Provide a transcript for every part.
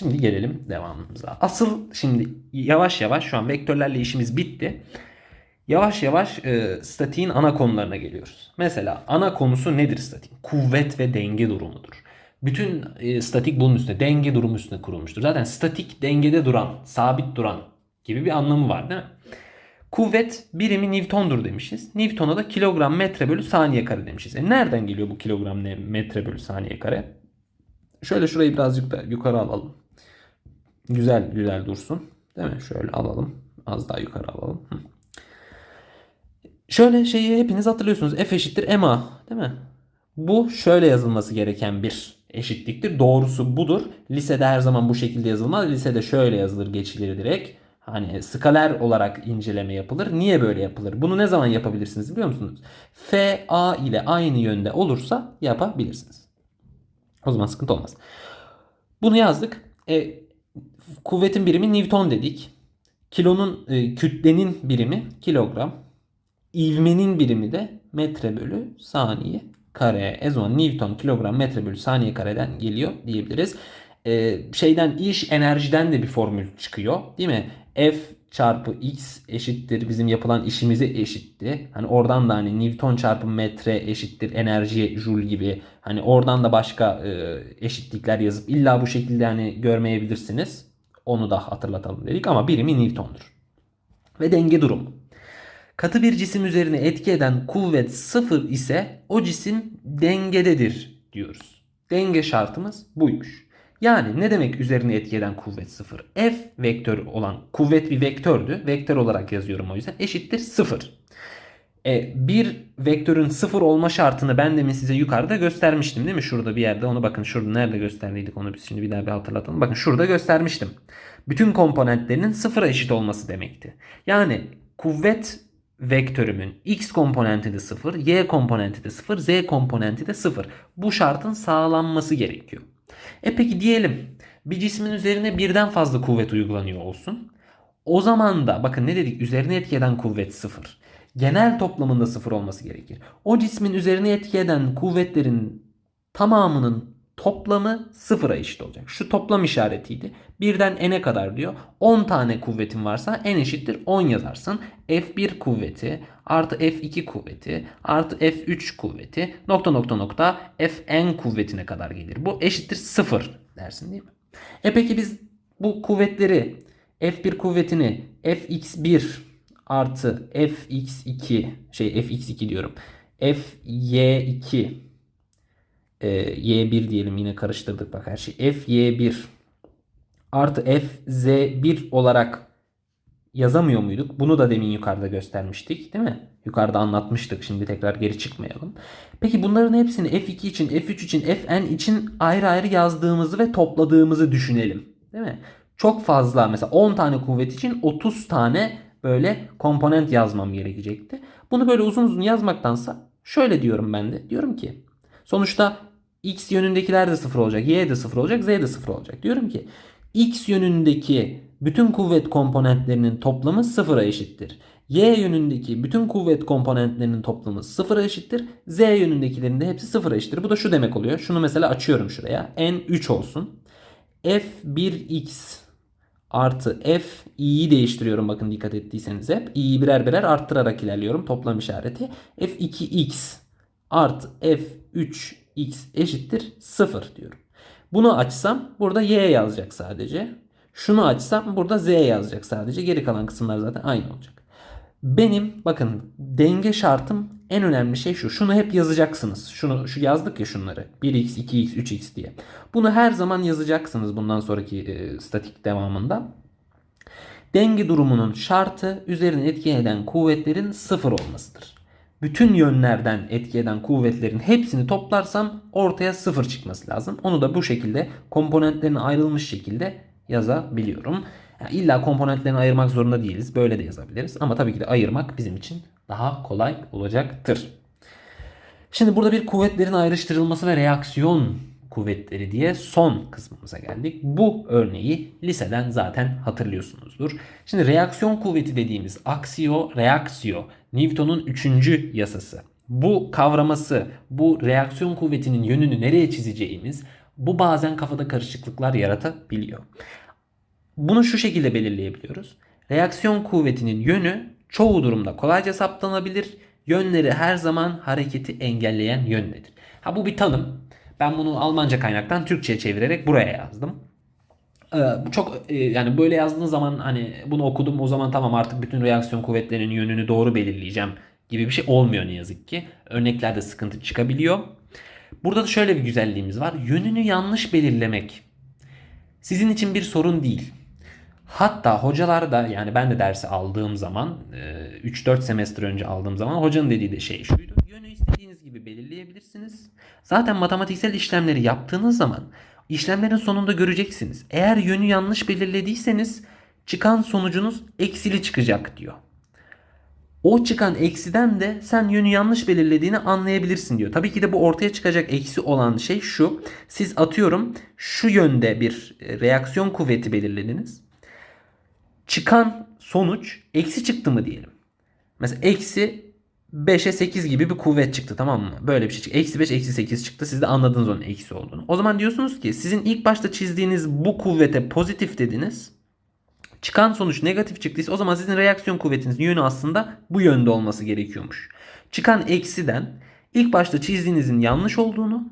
Şimdi gelelim devamımıza. Asıl şimdi yavaş yavaş şu an vektörlerle işimiz bitti. Yavaş yavaş e, statiğin ana konularına geliyoruz. Mesela ana konusu nedir statiğin? Kuvvet ve denge durumudur. Bütün e, statik bunun üstüne, denge durumu üstüne kurulmuştur. Zaten statik dengede duran, sabit duran gibi bir anlamı var değil mi? Kuvvet birimi Newton'dur demişiz. Newton'a da kilogram metre bölü saniye kare demişiz. E nereden geliyor bu kilogram metre bölü saniye kare? Şöyle şurayı birazcık da yukarı alalım. Güzel güzel dursun. Değil mi? Şöyle alalım. Az daha yukarı alalım. Hı. Şöyle şeyi hepiniz hatırlıyorsunuz. F eşittir ma. Değil mi? Bu şöyle yazılması gereken bir eşitliktir. Doğrusu budur. Lisede her zaman bu şekilde yazılmaz. Lisede şöyle yazılır geçilir direkt. Hani skaler olarak inceleme yapılır. Niye böyle yapılır? Bunu ne zaman yapabilirsiniz biliyor musunuz? F A ile aynı yönde olursa yapabilirsiniz. O zaman sıkıntı olmaz. Bunu yazdık. E, kuvvetin birimi Newton dedik. Kilonun e, kütlenin birimi kilogram. İvmenin birimi de metre bölü saniye kare. E zaman Newton kilogram metre bölü saniye kareden geliyor diyebiliriz. E, şeyden iş enerjiden de bir formül çıkıyor değil mi? F çarpı x eşittir bizim yapılan işimize eşitti. Hani oradan da hani Newton çarpı metre eşittir enerji joule gibi hani oradan da başka e, eşitlikler yazıp illa bu şekilde hani görmeyebilirsiniz. Onu da hatırlatalım dedik ama birimi Newton'dur. Ve denge durumu. Katı bir cisim üzerine etki eden kuvvet sıfır ise o cisim dengededir diyoruz. Denge şartımız buymuş. Yani ne demek üzerine etki eden kuvvet sıfır? F vektörü olan kuvvet bir vektördü. Vektör olarak yazıyorum o yüzden. Eşittir sıfır. E, bir vektörün sıfır olma şartını ben demin size yukarıda göstermiştim değil mi? Şurada bir yerde onu bakın şurada nerede gösterdiydik onu biz şimdi bir daha bir hatırlatalım. Bakın şurada göstermiştim. Bütün komponentlerinin sıfıra eşit olması demekti. Yani kuvvet vektörümün x komponenti de 0, y komponenti de 0, z komponenti de 0. Bu şartın sağlanması gerekiyor. E peki diyelim bir cismin üzerine birden fazla kuvvet uygulanıyor olsun. O zaman da bakın ne dedik üzerine etki eden kuvvet 0. Genel toplamında 0 olması gerekir. O cismin üzerine etki eden kuvvetlerin tamamının toplamı sıfıra eşit olacak. Şu toplam işaretiydi. Birden n'e kadar diyor. 10 tane kuvvetin varsa n eşittir 10 yazarsın. F1 kuvveti artı F2 kuvveti artı F3 kuvveti nokta nokta nokta Fn kuvvetine kadar gelir. Bu eşittir 0 dersin değil mi? E peki biz bu kuvvetleri F1 kuvvetini Fx1 artı Fx2 şey Fx2 diyorum. Fy2 e, y1 diyelim yine karıştırdık bak her şey. Fy1 artı Fz1 olarak yazamıyor muyduk? Bunu da demin yukarıda göstermiştik değil mi? Yukarıda anlatmıştık. Şimdi tekrar geri çıkmayalım. Peki bunların hepsini F2 için, F3 için, Fn için ayrı ayrı yazdığımızı ve topladığımızı düşünelim. Değil mi? Çok fazla mesela 10 tane kuvvet için 30 tane böyle komponent yazmam gerekecekti. Bunu böyle uzun uzun yazmaktansa şöyle diyorum ben de. Diyorum ki sonuçta x yönündekiler de sıfır olacak, y de sıfır olacak, z de sıfır olacak. Diyorum ki x yönündeki bütün kuvvet komponentlerinin toplamı sıfıra eşittir. Y yönündeki bütün kuvvet komponentlerinin toplamı sıfıra eşittir. Z yönündekilerin de hepsi sıfıra eşittir. Bu da şu demek oluyor. Şunu mesela açıyorum şuraya. N 3 olsun. F1x artı F i'yi değiştiriyorum bakın dikkat ettiyseniz hep. i'yi birer birer arttırarak ilerliyorum toplam işareti. F2x artı F3x eşittir 0 diyorum. Bunu açsam burada y yazacak sadece. Şunu açsam burada z yazacak sadece. Geri kalan kısımlar zaten aynı olacak. Benim bakın denge şartım en önemli şey şu. Şunu hep yazacaksınız. Şunu şu yazdık ya şunları. 1x, 2x, 3x diye. Bunu her zaman yazacaksınız bundan sonraki e, statik devamında. Denge durumunun şartı üzerine etki eden kuvvetlerin sıfır olmasıdır. Bütün yönlerden etki eden kuvvetlerin hepsini toplarsam ortaya sıfır çıkması lazım. Onu da bu şekilde komponentlerine ayrılmış şekilde yazabiliyorum. Yani illa komponentlerini ayırmak zorunda değiliz. Böyle de yazabiliriz. Ama tabii ki de ayırmak bizim için daha kolay olacaktır. Şimdi burada bir kuvvetlerin ayrıştırılması ve reaksiyon kuvvetleri diye son kısmımıza geldik. Bu örneği liseden zaten hatırlıyorsunuzdur. Şimdi reaksiyon kuvveti dediğimiz aksiyo, reaksiyo, Newton'un üçüncü yasası. Bu kavraması, bu reaksiyon kuvvetinin yönünü nereye çizeceğimiz, Bu bazen kafada karışıklıklar yaratabiliyor. Bunu şu şekilde belirleyebiliyoruz. Reaksiyon kuvvetinin yönü çoğu durumda kolayca saptanabilir. Yönleri her zaman hareketi engelleyen yöndedir. Ha bu bir tanım. Ben bunu Almanca kaynaktan Türkçe'ye çevirerek buraya yazdım. Ee, çok e, yani böyle yazdığın zaman hani bunu okudum o zaman tamam artık bütün reaksiyon kuvvetlerinin yönünü doğru belirleyeceğim gibi bir şey olmuyor ne yazık ki. Örneklerde sıkıntı çıkabiliyor. Burada da şöyle bir güzelliğimiz var. Yönünü yanlış belirlemek sizin için bir sorun değil. Hatta hocalar da yani ben de dersi aldığım zaman 3-4 semestr önce aldığım zaman hocanın dediği de şey şuydu. Yönü istediğiniz gibi belirleyebilirsiniz. Zaten matematiksel işlemleri yaptığınız zaman işlemlerin sonunda göreceksiniz. Eğer yönü yanlış belirlediyseniz çıkan sonucunuz eksili çıkacak diyor. O çıkan eksiden de sen yönü yanlış belirlediğini anlayabilirsin diyor. Tabii ki de bu ortaya çıkacak eksi olan şey şu. Siz atıyorum şu yönde bir reaksiyon kuvveti belirlediniz. Çıkan sonuç eksi çıktı mı diyelim. Mesela eksi 5'e 8 gibi bir kuvvet çıktı tamam mı? Böyle bir şey çıktı. Eksi 5 eksi 8 çıktı. Siz de anladınız onun eksi olduğunu. O zaman diyorsunuz ki sizin ilk başta çizdiğiniz bu kuvvete pozitif dediniz. Çıkan sonuç negatif çıktıysa o zaman sizin reaksiyon kuvvetinizin yönü aslında bu yönde olması gerekiyormuş. Çıkan eksiden ilk başta çizdiğinizin yanlış olduğunu,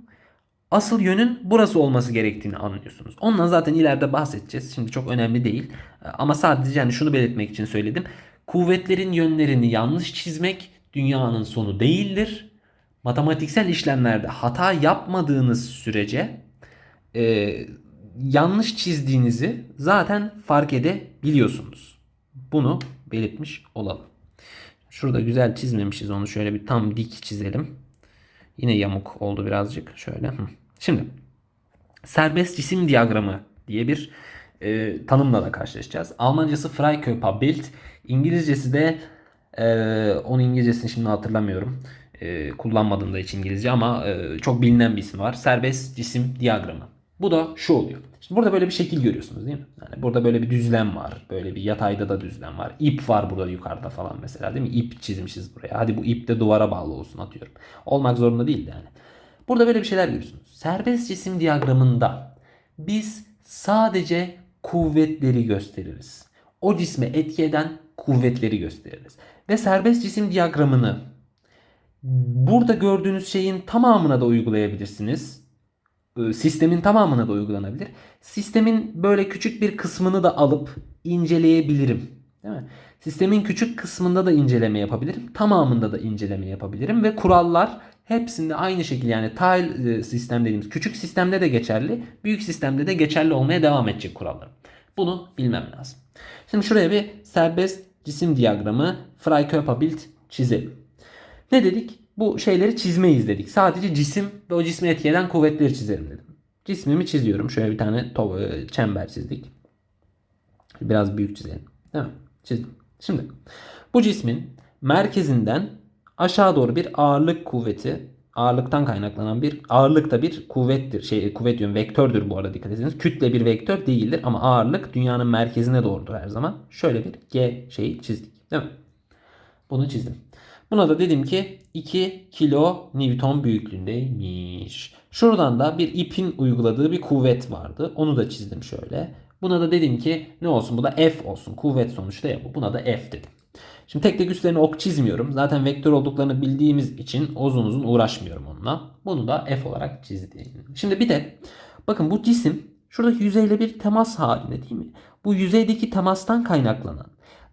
asıl yönün burası olması gerektiğini anlıyorsunuz. Ondan zaten ileride bahsedeceğiz. Şimdi çok önemli değil. Ama sadece yani şunu belirtmek için söyledim. Kuvvetlerin yönlerini yanlış çizmek dünyanın sonu değildir. Matematiksel işlemlerde hata yapmadığınız sürece e, yanlış çizdiğinizi zaten fark edebiliyorsunuz. Bunu belirtmiş olalım. Şurada güzel çizmemişiz onu şöyle bir tam dik çizelim. Yine yamuk oldu birazcık şöyle. Şimdi serbest cisim diyagramı diye bir e, tanımla da karşılaşacağız. Almancası Freikörperbild, İngilizcesi de e, onun İngilizcesini şimdi hatırlamıyorum. E, kullanmadığım da hiç İngilizce ama e, çok bilinen bir isim var. Serbest cisim diyagramı. Bu da şu oluyor. Şimdi burada böyle bir şekil görüyorsunuz değil mi? Yani burada böyle bir düzlem var. Böyle bir yatayda da düzlem var. İp var burada yukarıda falan mesela değil mi? İp çizmişiz buraya. Hadi bu ip de duvara bağlı olsun atıyorum. Olmak zorunda değil yani. Burada böyle bir şeyler görüyorsunuz. Serbest cisim diyagramında biz sadece kuvvetleri gösteririz. O cisme etki eden kuvvetleri gösteririz. Ve serbest cisim diyagramını burada gördüğünüz şeyin tamamına da uygulayabilirsiniz sistemin tamamına da uygulanabilir. Sistemin böyle küçük bir kısmını da alıp inceleyebilirim. Değil mi? Sistemin küçük kısmında da inceleme yapabilirim. Tamamında da inceleme yapabilirim ve kurallar hepsinde aynı şekilde yani tile sistem dediğimiz küçük sistemde de geçerli, büyük sistemde de geçerli olmaya devam edecek kurallar. Bunu bilmem lazım. Şimdi şuraya bir serbest cisim diyagramı Freikörperbild çizelim. Ne dedik? bu şeyleri çizmeyiz dedik. Sadece cisim ve o cismi etki eden kuvvetleri çizerim dedim. Cismimi çiziyorum. Şöyle bir tane to- çember çizdik. Biraz büyük çizelim. Değil mi? Çizdim. Şimdi bu cismin merkezinden aşağı doğru bir ağırlık kuvveti ağırlıktan kaynaklanan bir ağırlık da bir kuvvettir. Şey kuvvet diyorum vektördür bu arada dikkat etseniz. Kütle bir vektör değildir ama ağırlık dünyanın merkezine doğrudur her zaman. Şöyle bir G şeyi çizdik. Değil mi? Bunu çizdim. Buna da dedim ki 2 kilo Newton büyüklüğündeymiş. Şuradan da bir ipin uyguladığı bir kuvvet vardı. Onu da çizdim şöyle. Buna da dedim ki ne olsun bu da F olsun. Kuvvet sonuçta ya bu. Buna da F dedim. Şimdi tek tek üstlerine ok çizmiyorum. Zaten vektör olduklarını bildiğimiz için uzun uzun uğraşmıyorum onunla. Bunu da F olarak çizdim. Şimdi bir de bakın bu cisim şurada yüzeyle bir temas halinde değil mi? Bu yüzeydeki temastan kaynaklanan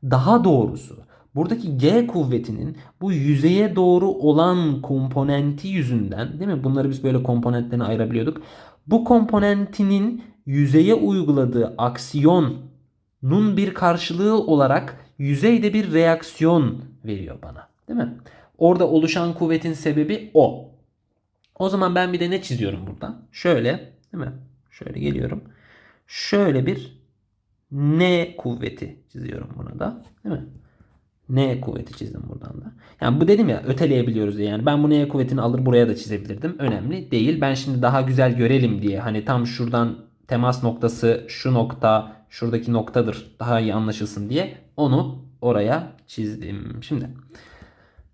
daha doğrusu Buradaki G kuvvetinin bu yüzeye doğru olan komponenti yüzünden değil mi? Bunları biz böyle komponentlerine ayırabiliyorduk. Bu komponentinin yüzeye uyguladığı aksiyonun bir karşılığı olarak yüzeyde bir reaksiyon veriyor bana. Değil mi? Orada oluşan kuvvetin sebebi o. O zaman ben bir de ne çiziyorum burada? Şöyle değil mi? Şöyle geliyorum. Şöyle bir N kuvveti çiziyorum buna da. Değil mi? N kuvveti çizdim buradan da. Yani bu dedim ya öteleyebiliyoruz diye. Yani ben bu N kuvvetini alır buraya da çizebilirdim. Önemli değil. Ben şimdi daha güzel görelim diye hani tam şuradan temas noktası şu nokta şuradaki noktadır daha iyi anlaşılsın diye onu oraya çizdim. Şimdi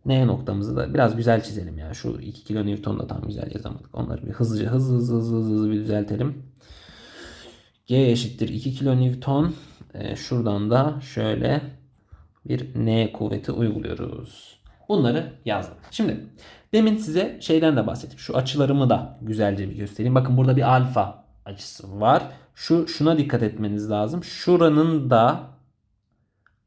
N noktamızı da biraz güzel çizelim ya. Şu 2 kilo Newton da tam güzel yazamadık. Onları bir hızlıca hızlı hızlı hızlı hızlı, hızlı bir düzeltelim. G eşittir 2 kilo Newton. Ee, şuradan da şöyle bir N kuvveti uyguluyoruz. Bunları yazdım. Şimdi demin size şeyden de bahsettim. Şu açılarımı da güzelce bir göstereyim. Bakın burada bir alfa açısı var. Şu şuna dikkat etmeniz lazım. Şuranın da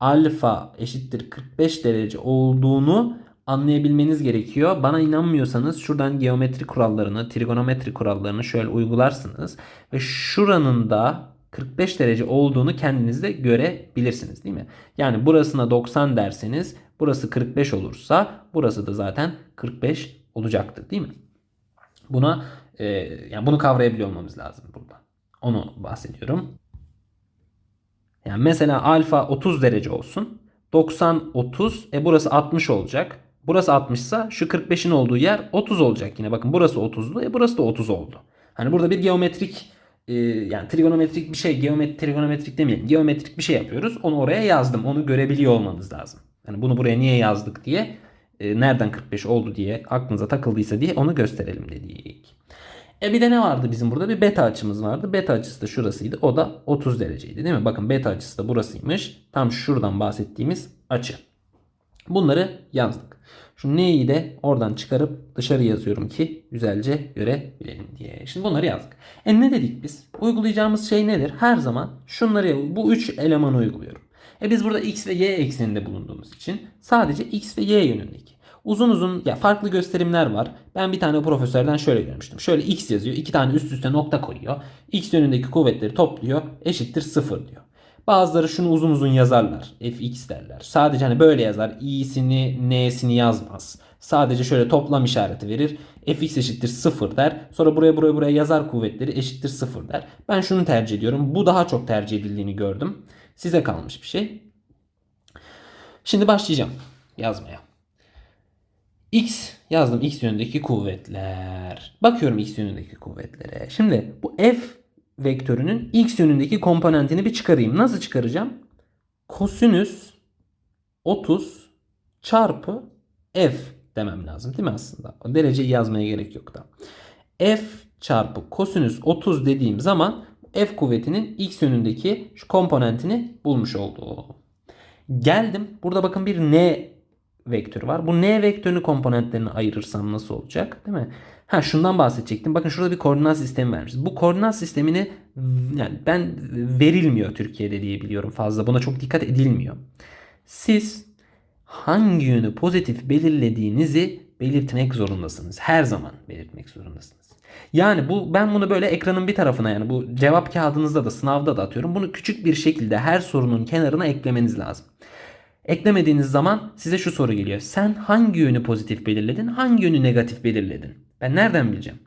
alfa eşittir 45 derece olduğunu anlayabilmeniz gerekiyor. Bana inanmıyorsanız şuradan geometri kurallarını, trigonometri kurallarını şöyle uygularsınız ve şuranın da 45 derece olduğunu kendiniz de görebilirsiniz değil mi? Yani burasına 90 derseniz burası 45 olursa burası da zaten 45 olacaktır değil mi? Buna e, yani bunu kavrayabiliyor olmamız lazım burada. Onu bahsediyorum. Yani mesela alfa 30 derece olsun. 90 30 e burası 60 olacak. Burası 60 ise şu 45'in olduğu yer 30 olacak yine. Bakın burası 30'du. E burası da 30 oldu. Hani burada bir geometrik e, yani trigonometrik bir şey, geometrik trigonometrik demeyelim. Geometrik bir şey yapıyoruz. Onu oraya yazdım. Onu görebiliyor olmanız lazım. Yani bunu buraya niye yazdık diye e, nereden 45 oldu diye aklınıza takıldıysa diye onu gösterelim dedik. E bir de ne vardı bizim burada? Bir beta açımız vardı. Beta açısı da şurasıydı. O da 30 dereceydi değil mi? Bakın beta açısı da burasıymış. Tam şuradan bahsettiğimiz açı. Bunları yazdık. Şu neyi de oradan çıkarıp dışarı yazıyorum ki güzelce görebilelim diye. Şimdi bunları yazdık. E ne dedik biz? Uygulayacağımız şey nedir? Her zaman şunları bu üç elemanı uyguluyorum. E biz burada x ve y ekseninde bulunduğumuz için sadece x ve y yönündeki. Uzun uzun ya farklı gösterimler var. Ben bir tane profesörden şöyle görmüştüm. Şöyle x yazıyor. iki tane üst üste nokta koyuyor. X yönündeki kuvvetleri topluyor. Eşittir 0 diyor. Bazıları şunu uzun uzun yazarlar. fx derler. Sadece hani böyle yazar. i'sini, n'sini yazmaz. Sadece şöyle toplam işareti verir. fx eşittir 0 der. Sonra buraya buraya buraya yazar kuvvetleri eşittir 0 der. Ben şunu tercih ediyorum. Bu daha çok tercih edildiğini gördüm. Size kalmış bir şey. Şimdi başlayacağım yazmaya. X yazdım x yönündeki kuvvetler. Bakıyorum x yönündeki kuvvetlere. Şimdi bu f vektörünün x yönündeki komponentini bir çıkarayım. Nasıl çıkaracağım? Kosinüs 30 çarpı f demem lazım değil mi aslında? O dereceyi yazmaya gerek yok da. f çarpı kosinüs 30 dediğim zaman f kuvvetinin x yönündeki şu komponentini bulmuş oldum. Geldim. Burada bakın bir n vektörü var. Bu n vektörünü komponentlerini ayırırsam nasıl olacak? Değil mi? Ha şundan bahsedecektim. Bakın şurada bir koordinat sistemi vermiş. Bu koordinat sistemini yani ben verilmiyor Türkiye'de diye biliyorum fazla. Buna çok dikkat edilmiyor. Siz hangi yönü pozitif belirlediğinizi belirtmek zorundasınız. Her zaman belirtmek zorundasınız. Yani bu ben bunu böyle ekranın bir tarafına yani bu cevap kağıdınızda da sınavda da atıyorum. Bunu küçük bir şekilde her sorunun kenarına eklemeniz lazım. Eklemediğiniz zaman size şu soru geliyor. Sen hangi yönü pozitif belirledin, hangi yönü negatif belirledin? Ben nereden bileceğim?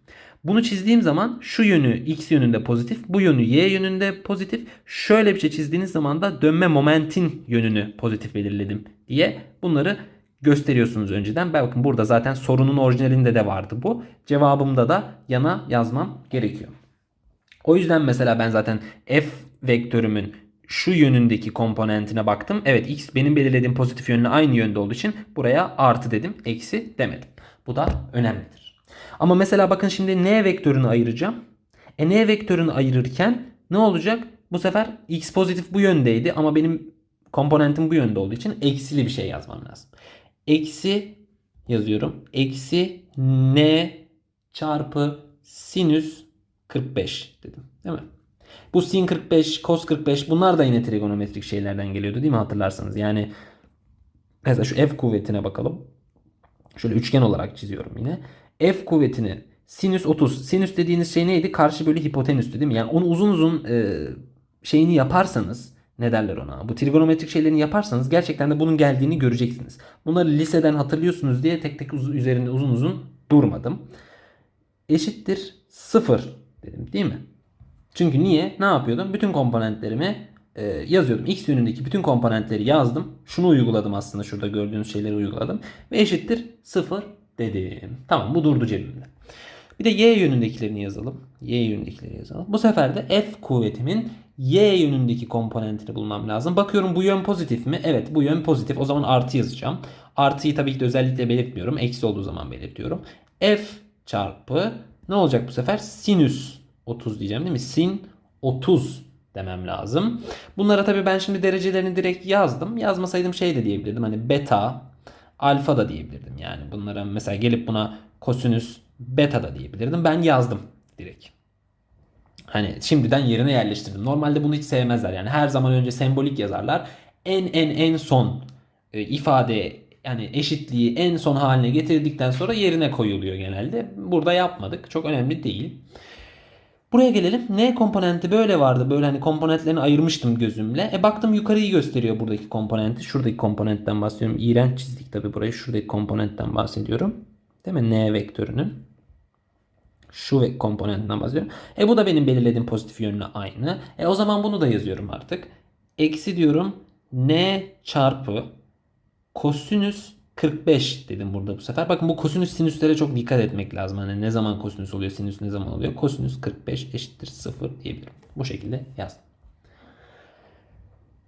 Bunu çizdiğim zaman şu yönü x yönünde pozitif, bu yönü y yönünde pozitif. Şöyle bir şey çizdiğiniz zaman da dönme momentin yönünü pozitif belirledim diye bunları gösteriyorsunuz önceden. Bakın burada zaten sorunun orijinalinde de vardı bu. Cevabımda da yana yazmam gerekiyor. O yüzden mesela ben zaten f vektörümün şu yönündeki komponentine baktım. Evet x benim belirlediğim pozitif yönle aynı yönde olduğu için buraya artı dedim. Eksi demedim. Bu da önemlidir. Ama mesela bakın şimdi n vektörünü ayıracağım. E n vektörünü ayırırken ne olacak? Bu sefer x pozitif bu yöndeydi ama benim komponentim bu yönde olduğu için eksili bir şey yazmam lazım. Eksi yazıyorum. Eksi n çarpı sinüs 45 dedim. Değil mi? Bu sin 45, cos 45 bunlar da yine trigonometrik şeylerden geliyordu değil mi hatırlarsanız? Yani mesela şu F kuvvetine bakalım. Şöyle üçgen olarak çiziyorum yine. F kuvvetini sinüs 30. Sinüs dediğiniz şey neydi? Karşı bölü hipotenüstü değil mi? Yani onu uzun uzun e, şeyini yaparsanız ne derler ona? Bu trigonometrik şeylerini yaparsanız gerçekten de bunun geldiğini göreceksiniz. Bunları liseden hatırlıyorsunuz diye tek tek uz- üzerinde uzun uzun durmadım. Eşittir 0 dedim değil mi? Çünkü niye? Ne yapıyordum? Bütün komponentlerimi e, yazıyordum. X yönündeki bütün komponentleri yazdım. Şunu uyguladım aslında. Şurada gördüğünüz şeyleri uyguladım. Ve eşittir 0 dedim. Tamam bu durdu cebimde. Bir de y yönündekilerini yazalım. Y yönündekileri yazalım. Bu sefer de F kuvvetimin y yönündeki komponentini bulmam lazım. Bakıyorum bu yön pozitif mi? Evet bu yön pozitif. O zaman artı yazacağım. Artıyı tabii ki de özellikle belirtmiyorum. Eksi olduğu zaman belirtiyorum. F çarpı ne olacak bu sefer? Sinüs 30 diyeceğim değil mi? Sin 30 demem lazım. Bunlara tabii ben şimdi derecelerini direkt yazdım. Yazmasaydım şey de diyebilirdim. Hani beta, alfa da diyebilirdim. Yani bunlara mesela gelip buna kosinüs beta da diyebilirdim. Ben yazdım direkt. Hani şimdiden yerine yerleştirdim. Normalde bunu hiç sevmezler. Yani her zaman önce sembolik yazarlar. En en en son e, ifade yani eşitliği en son haline getirdikten sonra yerine koyuluyor genelde. Burada yapmadık. Çok önemli değil. Buraya gelelim. N komponenti böyle vardı. Böyle hani komponentlerini ayırmıştım gözümle. E baktım yukarıyı gösteriyor buradaki komponenti. Şuradaki komponentten bahsediyorum. İğrenç çizdik tabii burayı. Şuradaki komponentten bahsediyorum. Değil mi? N vektörünün. Şu komponentinden bahsediyorum. E bu da benim belirlediğim pozitif yönüne aynı. E o zaman bunu da yazıyorum artık. Eksi diyorum. N çarpı kosinüs 45 dedim burada bu sefer. Bakın bu kosinüs sinüslere çok dikkat etmek lazım. Hani ne zaman kosinüs oluyor, sinüs ne zaman oluyor? Kosinüs 45 eşittir 0 diyebilirim. Bu şekilde yazdım.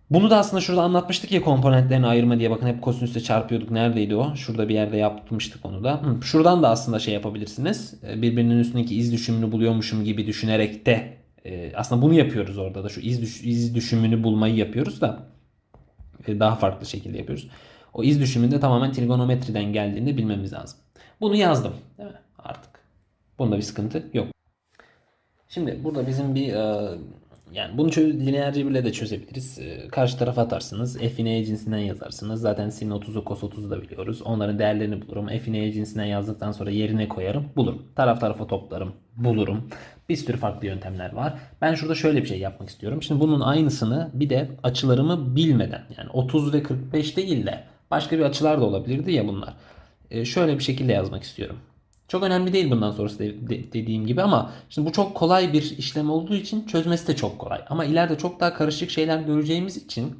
Bunu da aslında şurada anlatmıştık ya komponentlerini ayırma diye. Bakın hep kosinüsle çarpıyorduk. Neredeydi o? Şurada bir yerde yapmıştık onu da. Şuradan da aslında şey yapabilirsiniz. Ee, Birbirinin üstündeki iz düşümünü buluyormuşum gibi düşünerek de e, aslında bunu yapıyoruz orada da. Şu iz, düş, iz düşümünü bulmayı yapıyoruz da e, daha farklı şekilde yapıyoruz. O iz düşümünde tamamen trigonometriden geldiğini bilmemiz lazım. Bunu yazdım. Değil mi? Artık. Bunda bir sıkıntı yok. Şimdi burada bizim bir e, yani bunu lineer cebirle de çözebiliriz. E, karşı tarafa atarsınız. F'in E cinsinden yazarsınız. Zaten sin 30'u cos 30'u da biliyoruz. Onların değerlerini bulurum. F'in E cinsinden yazdıktan sonra yerine koyarım. Bulurum. Taraf tarafa toplarım. Bulurum. Bir sürü farklı yöntemler var. Ben şurada şöyle bir şey yapmak istiyorum. Şimdi bunun aynısını bir de açılarımı bilmeden yani 30 ve 45 değil de başka bir açılar da olabilirdi ya bunlar. E, şöyle bir şekilde yazmak istiyorum. Çok önemli değil bundan sonrası de- de- dediğim gibi ama şimdi bu çok kolay bir işlem olduğu için çözmesi de çok kolay. Ama ileride çok daha karışık şeyler göreceğimiz için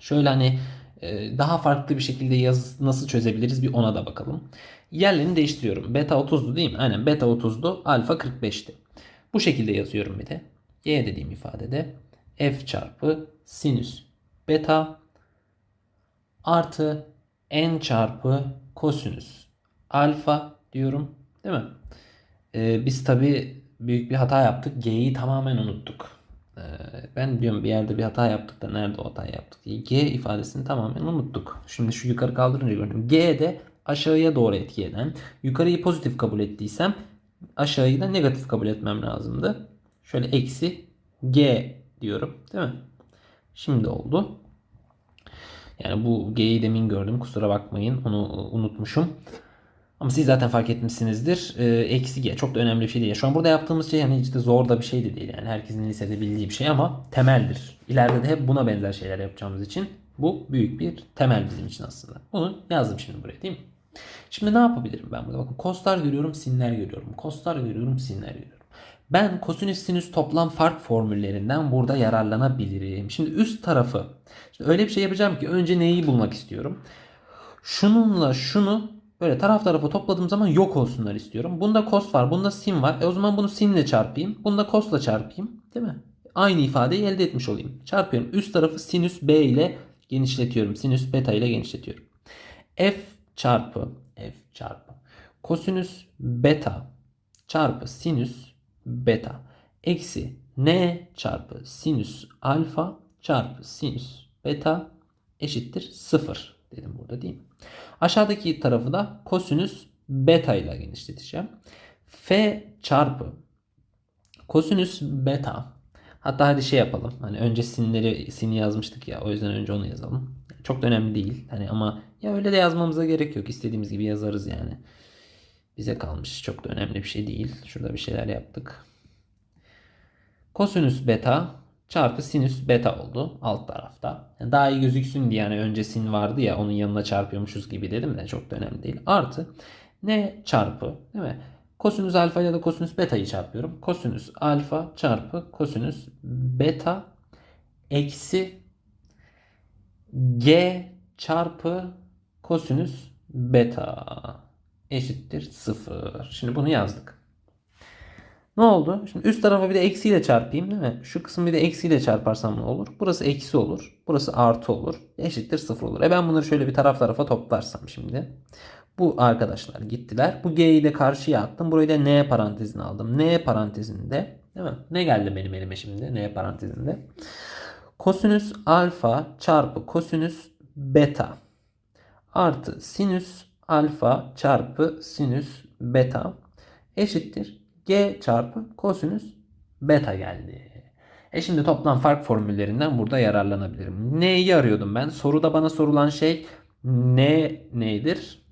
şöyle hani e, daha farklı bir şekilde yaz nasıl çözebiliriz bir ona da bakalım. Yerlerini değiştiriyorum. Beta 30'du değil mi? Aynen beta 30'du. Alfa 45'ti. Bu şekilde yazıyorum bir de. Y dediğim ifadede f çarpı sinüs beta artı n çarpı kosinüs alfa diyorum. Değil mi? Ee, biz tabi büyük bir hata yaptık. G'yi tamamen unuttuk. Ee, ben diyorum bir yerde bir hata yaptık da nerede o hatayı yaptık. G ifadesini tamamen unuttuk. Şimdi şu yukarı kaldırınca gördüm. G de aşağıya doğru etki eden. Yukarıyı pozitif kabul ettiysem aşağıyı da negatif kabul etmem lazımdı. Şöyle eksi G diyorum. Değil mi? Şimdi oldu. Yani bu G'yi demin gördüm. Kusura bakmayın. Onu unutmuşum. Ama siz zaten fark etmişsinizdir. Ee, eksi G. Çok da önemli bir şey değil. Şu an burada yaptığımız şey yani hiç de zor da bir şey de değil. Yani herkesin lisede bildiği bir şey ama temeldir. İleride de hep buna benzer şeyler yapacağımız için bu büyük bir temel bizim için aslında. Bunu yazdım şimdi buraya değil mi? Şimdi ne yapabilirim ben burada? Bakın koslar görüyorum, sinler görüyorum. Koslar görüyorum, sinler görüyorum. Ben kosinüs sinüs toplam fark formüllerinden burada yararlanabilirim. Şimdi üst tarafı. Şimdi öyle bir şey yapacağım ki önce neyi bulmak istiyorum? Şununla şunu böyle taraf tarafa topladığım zaman yok olsunlar istiyorum. Bunda kos var, bunda sin var. E o zaman bunu sinle çarpayım. Bunda kosla çarpayım. Değil mi? Aynı ifadeyi elde etmiş olayım. Çarpıyorum. Üst tarafı sinüs b ile genişletiyorum. Sinüs beta ile genişletiyorum. f çarpı f çarpı kosinüs beta çarpı sinüs beta eksi n çarpı sinüs alfa çarpı sinüs beta eşittir 0 dedim burada değil mi? Aşağıdaki tarafı da kosinüs beta ile genişleteceğim. F çarpı kosinüs beta hatta hadi şey yapalım. Hani önce sinleri sini yazmıştık ya o yüzden önce onu yazalım. Çok da önemli değil. Hani ama ya öyle de yazmamıza gerek yok. İstediğimiz gibi yazarız yani. Bize kalmış. Çok da önemli bir şey değil. Şurada bir şeyler yaptık. Kosinüs beta çarpı sinüs beta oldu alt tarafta. Daha iyi gözüksün diye yani önce sin vardı ya onun yanına çarpıyormuşuz gibi dedim de çok da önemli değil. Artı ne çarpı değil mi? Kosinüs alfa ya da kosinüs beta'yı çarpıyorum. Kosinüs alfa çarpı kosinüs beta eksi g çarpı kosinüs beta eşittir 0. Şimdi bunu yazdık. Ne oldu? Şimdi üst tarafa bir de eksiyle çarpayım değil mi? Şu kısmı bir de eksiyle çarparsam ne olur? Burası eksi olur. Burası artı olur. Eşittir sıfır olur. E ben bunları şöyle bir taraf tarafa toplarsam şimdi. Bu arkadaşlar gittiler. Bu G'yi de karşıya attım. Burayı da N parantezine aldım. N parantezinde değil mi? Ne geldi benim elime şimdi N parantezinde? Kosinüs alfa çarpı kosinüs beta artı sinüs alfa çarpı sinüs beta eşittir g çarpı kosinüs beta geldi. E şimdi toplam fark formüllerinden burada yararlanabilirim. Neyi arıyordum ben? Soruda bana sorulan şey ne nedir?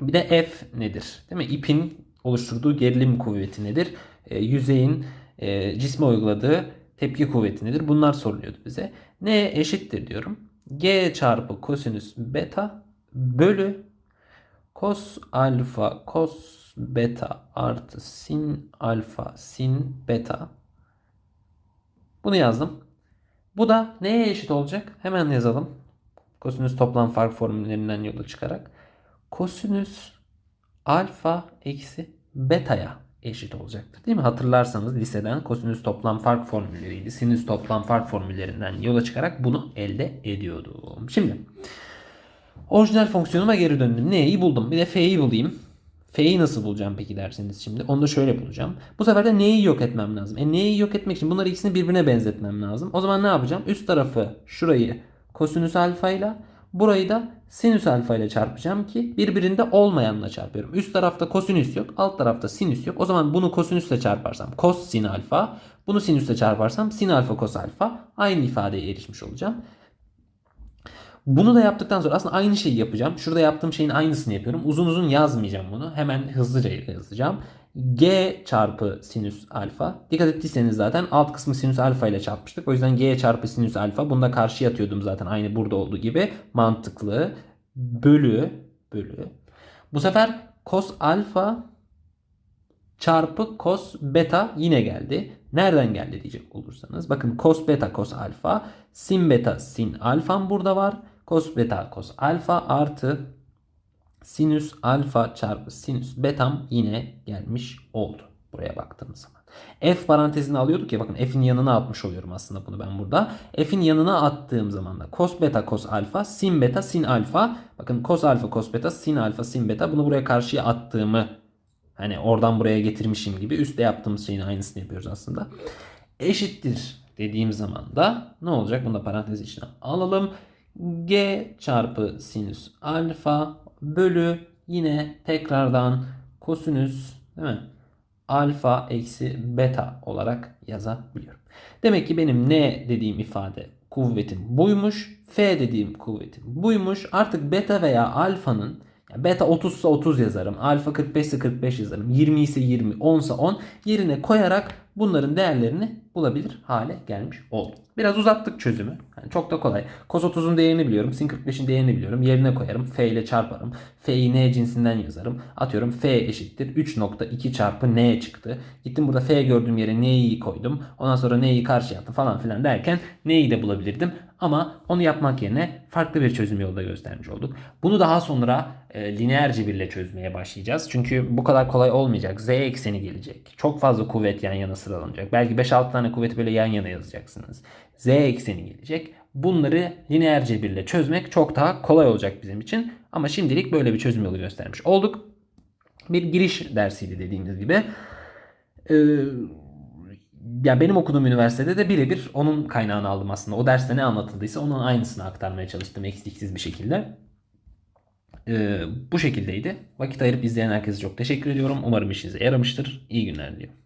Bir de F nedir? Değil mi? İpin oluşturduğu gerilim kuvveti nedir? E, yüzeyin e, cisme uyguladığı tepki kuvveti nedir? Bunlar soruluyordu bize. Ne eşittir diyorum. G çarpı kosinüs beta bölü cos alfa cos beta artı sin alfa sin beta. Bunu yazdım. Bu da neye eşit olacak? Hemen yazalım. Kosinüs toplam fark formüllerinden yola çıkarak. Kosinüs alfa eksi beta'ya eşit olacaktır. Değil mi? Hatırlarsanız liseden kosinüs toplam fark formülleriydi. Sinüs toplam fark formüllerinden yola çıkarak bunu elde ediyordum. Şimdi orijinal fonksiyonuma geri döndüm. Neyi buldum? Bir de f'yi bulayım. F'yi nasıl bulacağım peki derseniz şimdi. Onu da şöyle bulacağım. Bu sefer de neyi yok etmem lazım? E neyi yok etmek için bunları ikisini birbirine benzetmem lazım. O zaman ne yapacağım? Üst tarafı şurayı kosinüs alfa ile burayı da sinüs alfa ile çarpacağım ki birbirinde olmayanla çarpıyorum. Üst tarafta kosinüs yok, alt tarafta sinüs yok. O zaman bunu kosinüsle çarparsam kos sin alfa, bunu sinüsle çarparsam sin alfa kos alfa aynı ifadeye erişmiş olacağım. Bunu da yaptıktan sonra aslında aynı şeyi yapacağım. Şurada yaptığım şeyin aynısını yapıyorum. Uzun uzun yazmayacağım bunu. Hemen hızlıca yazacağım. G çarpı sinüs alfa. Dikkat ettiyseniz zaten alt kısmı sinüs alfa ile çarpmıştık. O yüzden G çarpı sinüs alfa. Bunu da karşıya atıyordum zaten aynı burada olduğu gibi. Mantıklı. Bölü. Bölü. Bu sefer cos alfa çarpı cos beta yine geldi. Nereden geldi diyecek olursanız. Bakın cos beta cos alfa. Sin beta sin alfam burada var. Cos beta cos alfa artı sinüs alfa çarpı sinüs betam yine gelmiş oldu. Buraya baktığımız zaman. F parantezini alıyorduk ya bakın F'in yanına atmış oluyorum aslında bunu ben burada. F'in yanına attığım zaman da cos beta cos alfa sin beta sin alfa. Bakın cos alfa cos beta sin alfa sin beta bunu buraya karşıya attığımı hani oradan buraya getirmişim gibi üstte yaptığımız şeyin aynısını yapıyoruz aslında. Eşittir dediğim zaman da ne olacak? Bunu da parantez içine alalım. G çarpı sinüs alfa bölü yine tekrardan kosinüs değil mi? Alfa eksi beta olarak yazabiliyorum. Demek ki benim ne dediğim ifade kuvvetim buymuş. F dediğim kuvvetim buymuş. Artık beta veya alfanın beta 30 ise 30 yazarım. Alfa 45 ise 45 yazarım. 20 ise 20, 10 ise 10 yerine koyarak bunların değerlerini bulabilir hale gelmiş oldum. Biraz uzattık çözümü. Yani çok da kolay. Cos 30'un değerini biliyorum. Sin 45'in değerini biliyorum. Yerine koyarım. F ile çarparım. F'yi N cinsinden yazarım. Atıyorum F eşittir. 3.2 çarpı N çıktı. Gittim burada F gördüğüm yere N'yi koydum. Ondan sonra N'yi karşıya attım falan filan derken N'yi de bulabilirdim. Ama onu yapmak yerine farklı bir çözüm yolu da göstermiş olduk. Bunu daha sonra e, lineer cebirle çözmeye başlayacağız. Çünkü bu kadar kolay olmayacak. Z ekseni gelecek. Çok fazla kuvvet yan yana sıralanacak. Belki 5-6 tane kuvveti böyle yan yana yazacaksınız. Z ekseni gelecek. Bunları lineer cebirle çözmek çok daha kolay olacak bizim için. Ama şimdilik böyle bir çözüm yolu göstermiş olduk. Bir giriş dersiydi dediğimiz gibi. Ee, ya benim okuduğum üniversitede de birebir onun kaynağını aldım aslında. O derste ne anlatıldıysa onun aynısını aktarmaya çalıştım eksiksiz bir şekilde. Ee, bu şekildeydi. Vakit ayırıp izleyen herkese çok teşekkür ediyorum. Umarım işinize yaramıştır. İyi günler diliyorum.